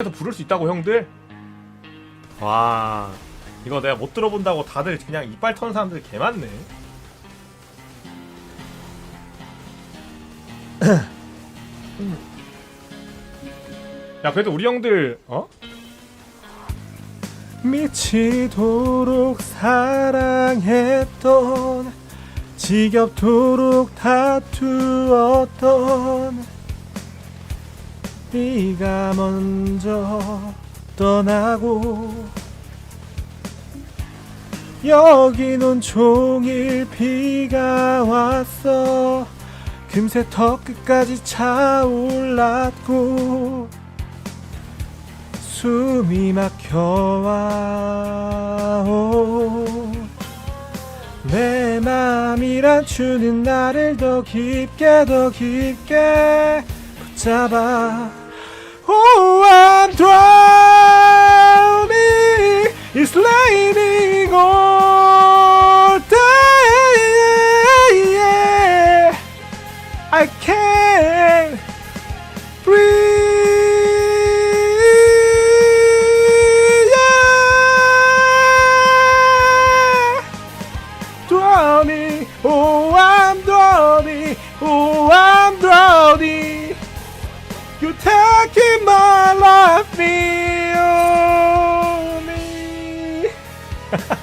에서 부를 수 있다고 형들? 와 이거 내가 못 들어본다고 다들 그냥 이빨 터는 사람들 개 많네 야 그래도 우리 형들 어? 미치도록 사랑했던 지겹도록 다투었던 네가 먼저 떠나고 여긴 온종일 비가 왔어 금세 턱 끝까지 차올랐고 숨이 막혀와 오. 내 맘이란 추는 나를 더 깊게 더 깊게 붙잡아 Oh I'm drowning It's raining all day. I can't breathe drowning. Oh, I'm drowning. Oh, I'm drowning. You're Keep my life feel me.